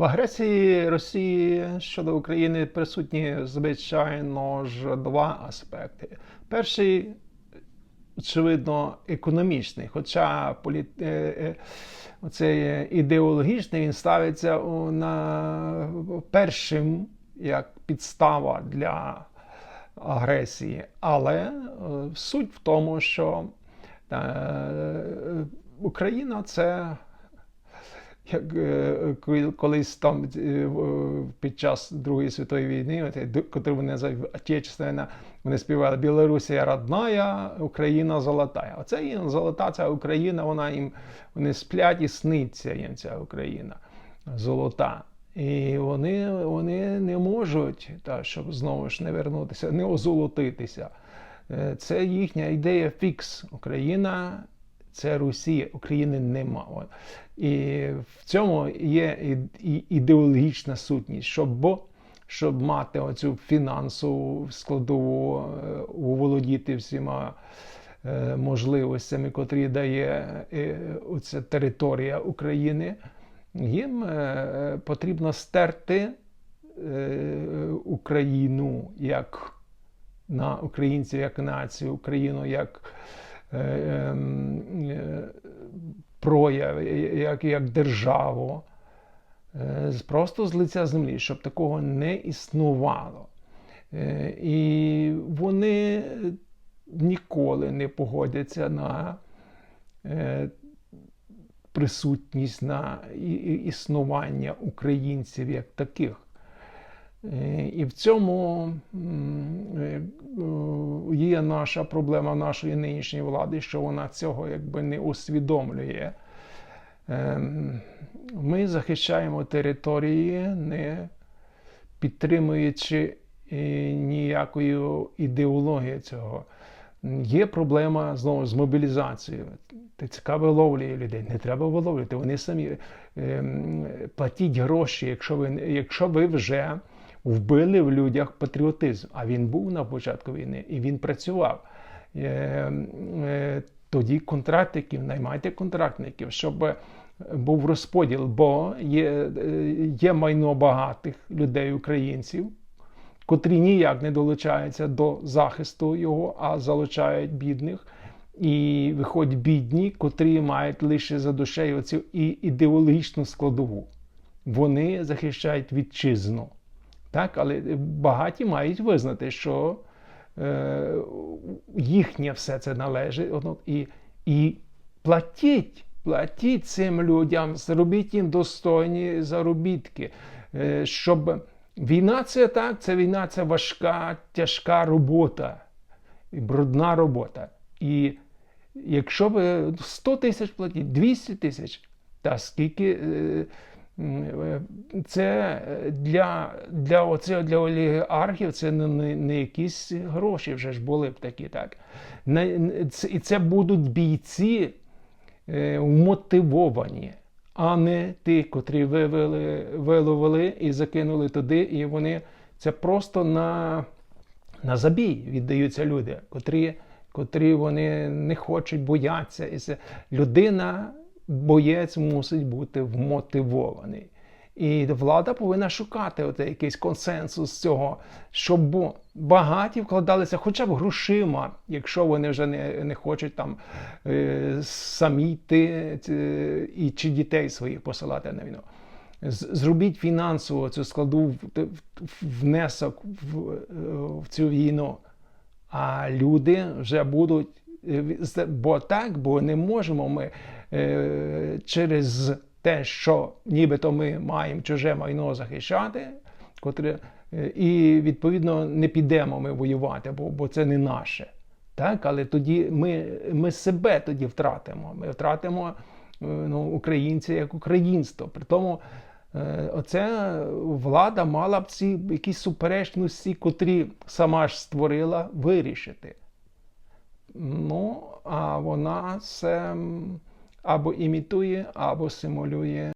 В агресії Росії щодо України присутні, звичайно ж, два аспекти. Перший, очевидно, економічний, хоча полі... е, е, оцей ідеологічний він ставиться на першим як підстава для агресії. Але е, суть в тому, що Україна це як е, колись там е, під час Другої світової війни, от, котру вони називають Отечественна, вони співали Білорусія родная, Україна золотая. Оце їм золота ця Україна, вона їм вони сплять і сниться їм ця Україна золота. І вони, вони не можуть, та, щоб знову ж не вернутися, не озолотитися. Е, Це їхня ідея фікс. Україна це Росія, України нема. І в цьому є ідеологічна сутність, щоб, щоб мати оцю фінансову складову, е, володіти всіма е, можливостями, котрі дає е, оця територія України, їм потрібно стерти Україну як на українців як націю, Україну як прояв, як, як державу, е, просто з лиця землі, щоб такого не існувало. Е, І вони ніколи не погодяться на е, присутність на існування українців як таких. Е, І в цьому е, е, є наша проблема нашої нинішньої влади, що вона цього якби не усвідомлює. Ем, Ми захищаємо території, не підтримуючи е, ніякої ідеології цього. Є проблема знову з мобілізацією. ТЦК виловлює людей. Не треба виловлювати. Вони самі ем, платіть гроші, якщо ви, якщо ви вже вбили в людях патріотизм. А він був на початку війни і він працював. Е, е, Тоді контрактників, наймайте контрактників, щоб був розподіл, бо є, е, є майно багатих людей, українців, котрі ніяк не долучаються до захисту його, а залучають бідних. І виходять бідні, котрі мають лише за душею оцю і ідеологічну складову. Вони захищають вітчизну. Так, але багаті мають визнати, що е, їхнє все це належить. І, і платіть, платіть цим людям, зробіть їм достойні заробітки, е, щоб війна це так, це війна, це важка, тяжка робота, брудна робота. І якщо ви 100 тисяч платіть, 200 тисяч, та скільки. е, це для, для, оце, для олігархів це не, не, якісь гроші вже ж були б такі, так. І це будуть бійці е, вмотивовані, а не ті, котрі вивели, виловили і закинули туди, і вони це просто на, на забій віддаються люди, котрі, котрі вони не хочуть, бояться. І це людина, боєць мусить бути вмотивований. І влада повинна шукати от якийсь консенсус цього, щоб багаті вкладалися хоча б грошима, якщо вони вже не, не хочуть там е, самі йти е, і чи дітей своїх посилати на війну. Зробіть фінансово цю складу в- внесок в, е, в цю війну. А люди вже будуть. Е, Бо так, бо не можемо ми е, через те, що нібито ми маємо чуже майно захищати, котре, е, і відповідно не підемо ми воювати, бо, бо це не наше. Так? Але тоді ми, ми себе тоді втратимо. Ми втратимо ну, українця як українство. При тому оце влада мала б ці якісь суперечності, котрі сама ж створила, вирішити. Ну, а вона це або імітує, або симулює